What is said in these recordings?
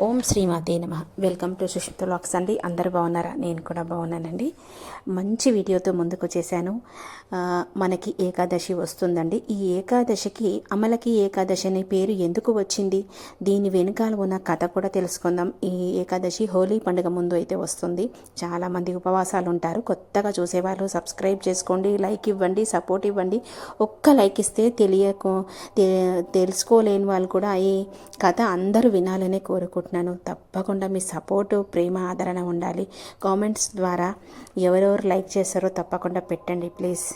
ఓం శ్రీమాతే నమ. Welcome to Sushmita lakhs అండి. అందరు బాగున్నారా? నేను కూడా బాగున్నానండి. మంచి వీడియోతో ముందుకు చేశాను మనకి ఏకాదశి వస్తుందండి. ఈ ఏకాదశికి అమలకి ఏకాదశి అనే పేరు ఎందుకు వచ్చింది? దీని వెనుకాల ఉన్న కథ కూడా తెలుసుకుందాం. ఈ ఏకాదశి హోలీ పండుగ ముందు అయితే వస్తుంది. చాలామంది ఉపవాసాలు ఉంటారు. కొత్తగా చూసేవాళ్ళు సబ్స్క్రైబ్ చేసుకోండి లైక్ ఇవ్వండి సపోర్ట్ ఇవ్వండి. ఒక్క లైక్ ఇస్తే తెలియకు తెలుసుకోలేని వాళ్ళు కూడా ఈ కథ అందరూ వినాలనే అనుకుంటున్నాను తప్పకుండా మీ సపోర్టు ప్రేమ ఆదరణ ఉండాలి. కామెంట్స్ ద్వారా ఎవరెవరు లైక్ చేస్తారో తప్పకుండా పెట్టండి ప్లీజ్.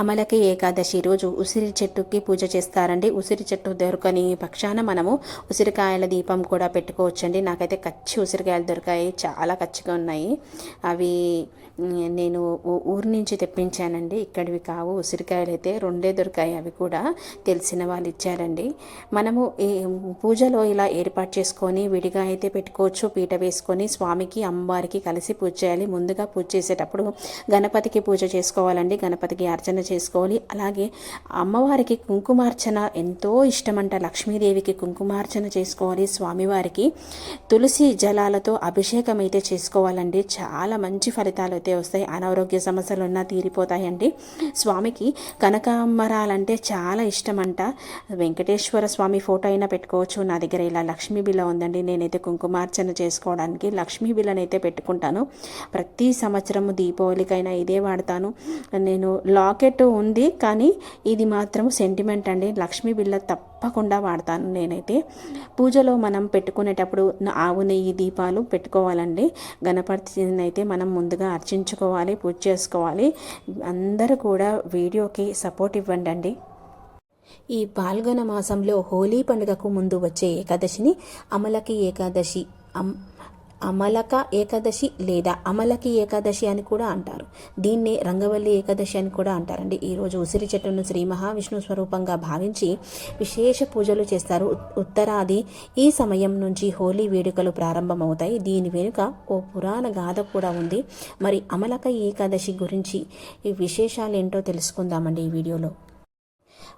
అమలకి ఏకాదశి రోజు ఉసిరి చెట్టుకి పూజ చేస్తారండి. ఉసిరి చెట్టు దొరకని పక్షాన మనము ఉసిరికాయల దీపం కూడా పెట్టుకోవచ్చండి. నాకైతే కచ్చి ఉసిరికాయలు దొరికాయి. చాలా కచ్చిగా ఉన్నాయి. అవి నేను ఊరి ఊరు నుంచి తెప్పించానండి. ఇక్కడివి కావు. ఉసిరికాయలు అయితే రెండే దొరికాయి అవి కూడా తెలిసిన వాళ్ళు ఇచ్చారండి. మనము ఈ పూజలో ఇలా ఏర్పాటు చేసుకొని విడిగా అయితే పెట్టుకోవచ్చు. పీట వేసుకొని స్వామికి అమ్మవారికి కలిసి పూజ చేయాలి. ముందుగా పూజ చేసేటప్పుడు గణపతికి పూజ చేసుకోవాలండి. గణపతికి అర్చన చేసుకోవాలి. అలాగే అమ్మవారికి కుంకుమార్చన ఎంతో ఇష్టమంట. లక్ష్మీదేవికి కుంకుమార్చన చేసుకోవాలి. స్వామివారికి తులసి జలాలతో అభిషేకం అయితే చేసుకోవాలండి. చాలా మంచి ఫలితాలు అయితే వస్తాయి. అనారోగ్య సమస్యలు ఉన్నా తీరిపోతాయండి. స్వామికి కనకాంబరాలంటే చాలా ఇష్టమంట. వెంకటేశ్వర స్వామి ఫోటో అయినా పెట్టుకోవచ్చు. నా దగ్గర ఇలా లక్ష్మీ బిల్ల ఉందండి. నేనైతే కుంకుమార్చన చేసుకోవడానికి లక్ష్మీ బిల్లనైతే పెట్టుకుంటాను. ప్రతి సంవత్సరము దీపావళికైనా ఇదే వాడతాను. నేను లాకెట్ ఉంది కానీ ఇది మాత్రం సెంటిమెంట్ అండి. లక్ష్మీ బిళ్ళ తప్పకుండా వాడతాను నేనైతే. పూజలో మనం పెట్టుకునేటప్పుడు ఆవు నెయ్యి దీపాలు పెట్టుకోవాలండి. గణపతిని అయితే మనం ముందుగా అర్చించుకోవాలి పూజ చేసుకోవాలి. అందరూ కూడా వీడియోకి సపోర్ట్ ఇవ్వండి అండి ఈ పాల్గొన మాసంలో హోలీ పండుగకు ముందు వచ్చే ఏకాదశిని అమలకి ఏకాదశి అమ్ అమలక ఏకాదశి లేదా అమలకి ఏకాదశి అని కూడా అంటారు. దీన్నే రంగవల్లి ఏకాదశి అని కూడా అంటారండి. ఈరోజు ఉసిరి చెట్టును శ్రీ మహావిష్ణు స్వరూపంగా భావించి విశేష పూజలు చేస్తారు. ఉత్తరాది ఈ సమయం నుంచి హోలీ వేడుకలు ప్రారంభమవుతాయి. దీని వెనుక ఓ పురాణ గాథ కూడా ఉంది. మరి అమలక ఏకాదశి గురించి ఈ విశేషాలు ఏంటో తెలుసుకుందామండి ఈ వీడియోలో.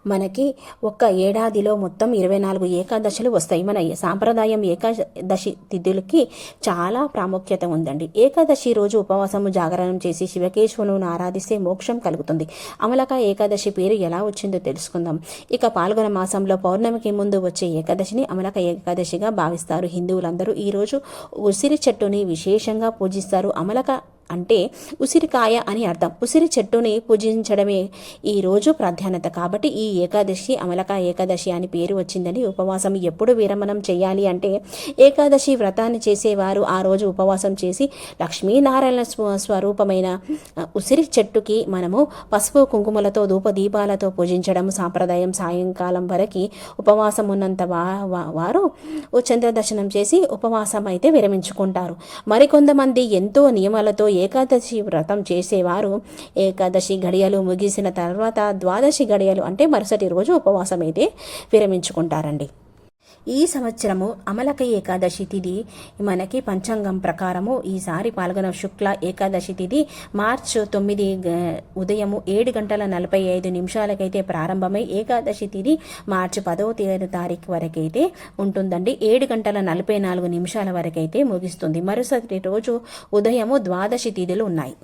మనకి ఒక్క ఏడాదిలో మొత్తం ఇరవై నాలుగు ఏకాదశులు వస్తాయి. మన సాంప్రదాయం ఏకాదశి తిథులకి చాలా ప్రాముఖ్యత ఉందండి. ఏకాదశి రోజు ఉపవాసము జాగరణం చేసి శివకేశ్వరును ఆరాధిస్తే మోక్షం కలుగుతుంది. అమలక ఏకాదశి పేరు ఎలా వచ్చిందో తెలుసుకుందాం. ఇక పాల్గొన మాసంలో పౌర్ణమికి ముందు వచ్చే ఏకాదశిని అమలక ఏకాదశిగా భావిస్తారు. హిందువులందరూ ఈరోజు ఉసిరి చెట్టుని విశేషంగా పూజిస్తారు. అమలక అంటే ఉసిరికాయ అని అర్థం. ఉసిరి చెట్టుని పూజించడమే ఈ రోజు ప్రాధాన్యత. కాబట్టి ఈ ఏకాదశి అమలక ఏకాదశి అని పేరు వచ్చిందని ఉపవాసం ఎప్పుడు విరమణం చేయాలి అంటే ఏకాదశి వ్రతాన్ని చేసేవారు ఆ రోజు ఉపవాసం చేసి లక్ష్మీనారాయణ స్వ స్వరూపమైన ఉసిరి చెట్టుకి మనము పసుపు కుంకుమలతో ధూపదీపాలతో పూజించడం సాంప్రదాయం సాయంకాలం వరకు ఉపవాసం ఉన్నంత వారు చంద్రదర్శనం చంద్ర దర్శనం చేసి ఉపవాసం అయితే విరమించుకుంటారు. మరికొంతమంది ఎంతో నియమాలతో ఏకాదశి వ్రతం చేసేవారు. ఏకాదశి గడియలు ముగిసిన తర్వాత ద్వాదశి గడియలు అంటే మరుసటి రోజు ఉపవాసం అయితే విరమించుకుంటారండి. ఈ సంవత్సరము అమలక ఏకాదశి తిథి మనకి పంచాంగం ప్రకారము ఈసారి పాల్గొన శుక్ల ఏకాదశి తిథి మార్చ్ తొమ్మిది గ- ఉదయము ఏడు గంటల నలభై ఐదు నిమిషాలకైతే ప్రారంభమై ఏకాదశి తిథి మార్చి పదవ తేదీ తారీఖు వరకైతే ఉంటుందండి. ఏడు గంటల నలభై నాలుగు నిమిషాల వరకైతే ముగిస్తుంది. మరుసటి రోజు ఉదయము ద్వాదశి తిథులు ఉన్నాయి.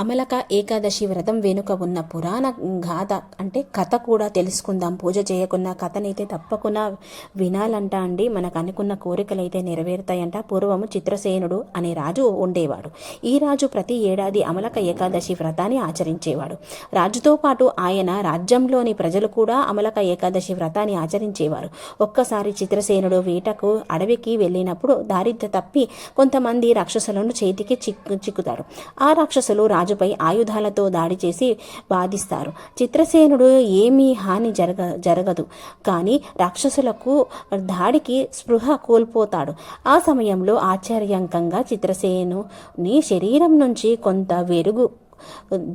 అమలక ఏకాదశి వ్రతం వెనుక ఉన్న పురాణ గాథ అంటే కథ కూడా తెలుసుకుందాం. పూజ చేయకున్న కథనైతే తప్పకుండా వినాలంట అండి. మనకు అనుకున్న కోరికలు అయితే నెరవేరుతాయంట. పూర్వము చిత్రసేనుడు అనే రాజు ఉండేవాడు. ఈ రాజు ప్రతి ఏడాది అమలక ఏకాదశి వ్రతాన్ని ఆచరించేవాడు. రాజుతో పాటు ఆయన రాజ్యంలోని ప్రజలు కూడా అమలక ఏకాదశి వ్రతాన్ని ఆచరించేవారు. ఒక్కసారి చిత్రసేనుడు వేటకు అడవికి వెళ్ళినప్పుడు దారిద్ర తప్పి కొంతమంది రాక్షసులను చేతికి చిక్కు చిక్కుతారు ఆ రాక్షసులు రాజుపై ఆయుధాలతో దాడి చేసి బాధిస్తారు చిత్రసేనుడు ఏమీ హాని జరగ జరగదు. కానీ రాక్షసులకు దాడికి స్పృహ కోల్పోతాడు. ఆ సమయంలో ఆశ్చర్యంకంగా చిత్రసేనుని శరీరం నుంచి కొంత వెలుగు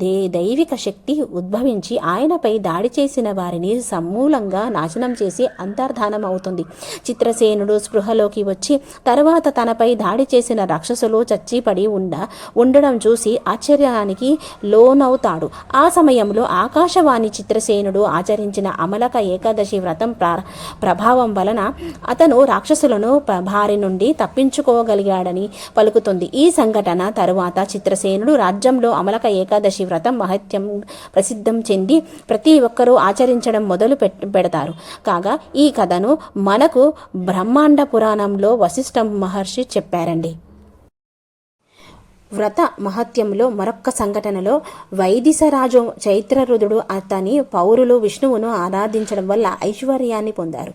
దే దైవిక శక్తి ఉద్భవించి ఆయనపై దాడి చేసిన వారిని సమూలంగా నాశనం చేసి అంతర్ధానం అవుతుంది. చిత్రసేనుడు స్పృహలోకి వచ్చి తర్వాత తనపై దాడి చేసిన రాక్షసులు చచ్చిపడి ఉండ ఉండడం చూసి ఆశ్చర్యానికి లోనవుతాడు. ఆ సమయంలో ఆకాశవాణి చిత్రసేనుడు ఆచరించిన అమలక ఏకాదశి వ్రతం ప్రభావం వలన అతను రాక్షసులను భారి నుండి తప్పించుకోగలిగాడని పలుకుతుంది. ఈ సంఘటన తరువాత చిత్రసేనుడు రాజ్యంలో అమలక ఏకాదశి వ్రతం మహత్యం ప్రసిద్ధం చెంది ప్రతి ఒక్కరూ ఆచరించడం మొదలు పెడతారు. కాగా ఈ కథను మనకు బ్రహ్మాండ పురాణంలో వశిష్ఠ మహర్షి చెప్పారండి. వ్రత మహత్యంలో మరొక్క సంఘటనలో వైదిసరాజు చైత్రరుదుడు అతని పౌరులు విష్ణువును ఆరాధించడం వల్ల ఐశ్వర్యాన్ని పొందారు.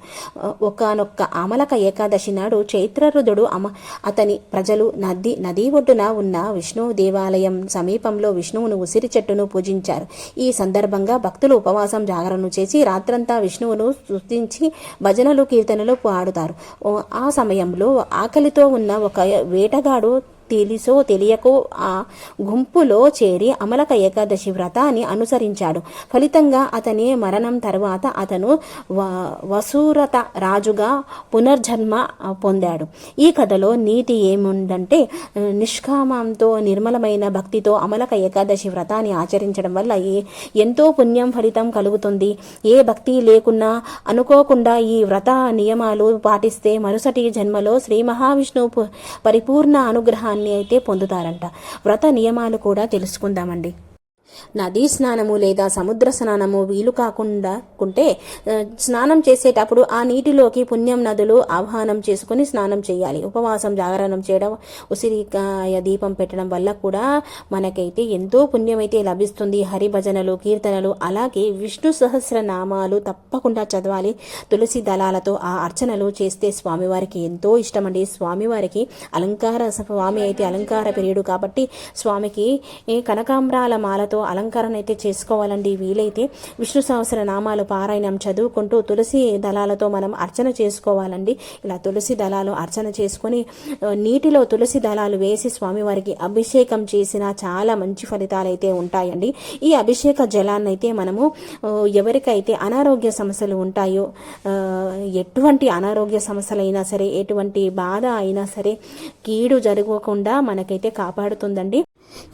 ఒకనొక్క అమలక ఏకాదశి నాడు చైత్రరుదుడు అమ అతని ప్రజలు నది నదీ ఒడ్డున ఉన్న విష్ణు దేవాలయం సమీపంలో విష్ణువును ఉసిరి చెట్టును పూజించారు. ఈ సందర్భంగా భక్తులు ఉపవాసం జాగరణ చేసి రాత్రంతా విష్ణువును స్తుతించి భజనలు కీర్తనలు పాడుతారు. ఆ సమయంలో ఆకలితో ఉన్న ఒక వేటగాడు తెలిసో తెలియకో ఆ గుంపులో చేరి అమలక ఏకాదశి వ్రతాన్ని అనుసరించాడు. ఫలితంగా అతని మరణం తర్వాత అతను వ వసూరత రాజుగా పునర్జన్మ పొందాడు. ఈ కథలో నీతి ఏముందంటే నిష్కామంతో నిర్మలమైన భక్తితో అమలక ఏకాదశి వ్రతాన్ని ఆచరించడం వల్ల ఏ ఎంతో పుణ్యం ఫలితం కలుగుతుంది. ఏ భక్తి లేకున్నా అనుకోకుండా ఈ వ్రత నియమాలు పాటిస్తే మరుసటి జన్మలో శ్రీ మహావిష్ణువు పరిపూర్ణ అనుగ్రహాన్ని అయితే పొందుతారంట. వ్రత నియమాలు కూడా తెలుసుకుందామండి. నదీ స్నానము లేదా సముద్ర స్నానము వీలు కాకుండా కుంటే స్నానం చేసేటప్పుడు ఆ నీటిలోకి పుణ్యం నదులు ఆహ్వానం చేసుకుని స్నానం చేయాలి. ఉపవాసం జాగరణం చేయడం ఉసిరికాయ దీపం పెట్టడం వల్ల కూడా మనకైతే ఎంతో పుణ్యమైతే లభిస్తుంది. హరిభజనలు కీర్తనలు అలాగే విష్ణు సహస్రనామాలు తప్పకుండా చదవాలి. తులసి దళాలతో ఆ అర్చనలు చేస్తే స్వామివారికి ఎంతో ఇష్టమండి. స్వామివారికి అలంకార స్వామి అయితే అలంకార ప్రియుడు కాబట్టి స్వామికి కనకాంబరాల మాలతో అలంకరణ అయితే చేసుకోవాలండి. వీలైతే విష్ణు సహస్ర నామాలు పారాయణం చదువుకుంటూ తులసి దళాలతో మనం అర్చన చేసుకోవాలండి. ఇలా తులసి దళాలు అర్చన చేసుకొని నీటిలో తులసి దళాలు వేసి స్వామివారికి అభిషేకం చేసిన చాలా మంచి ఫలితాలు అయితే ఉంటాయండి. ఈ అభిషేక జలాన్ని అయితే మనము ఎవరికైతే అనారోగ్య సమస్యలు ఉంటాయో ఎటువంటి అనారోగ్య సమస్యలైనా సరే ఎటువంటి బాధ అయినా సరే కీడు జరగకుండా మనకైతే కాపాడుతుందండి.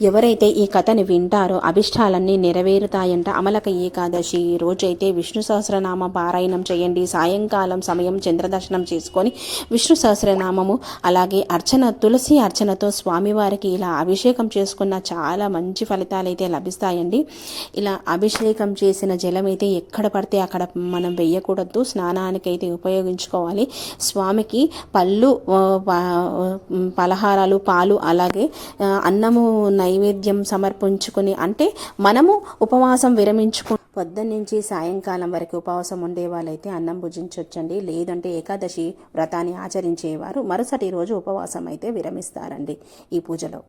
ఎవరైతే ఈ కథని వింటారో అభిష్టాలన్నీ నెరవేరుతాయంట. అమలక ఏకాదశి ఈ రోజైతే విష్ణు సహస్రనామ పారాయణం చేయండి. సాయంకాలం సమయం చంద్రదర్శనం చేసుకొని విష్ణు సహస్రనామము అలాగే అర్చన తులసి అర్చనతో స్వామివారికి ఇలా అభిషేకం చేసుకున్న చాలా మంచి ఫలితాలు అయితే లభిస్తాయండి. ఇలా అభిషేకం చేసిన జలం అయితే ఎక్కడ పడితే అక్కడ మనం వెయ్యకూడదు స్నానానికైతే ఉపయోగించుకోవాలి. స్వామికి పళ్ళు పలహారాలు పాలు అలాగే అన్నము నైవేద్యం సమర్పించుకుని అంటే మనము ఉపవాసం విరమించుకు పొద్దున్న నుంచి సాయంకాలం వరకు ఉపవాసం ఉండే వాళ్ళైతే అన్నం భుజించవచ్చండి లేదంటే ఏకాదశి వ్రతాన్ని ఆచరించేవారు. మరుసటి రోజు ఉపవాసం అయితే విరమిస్తారండి ఈ పూజలో.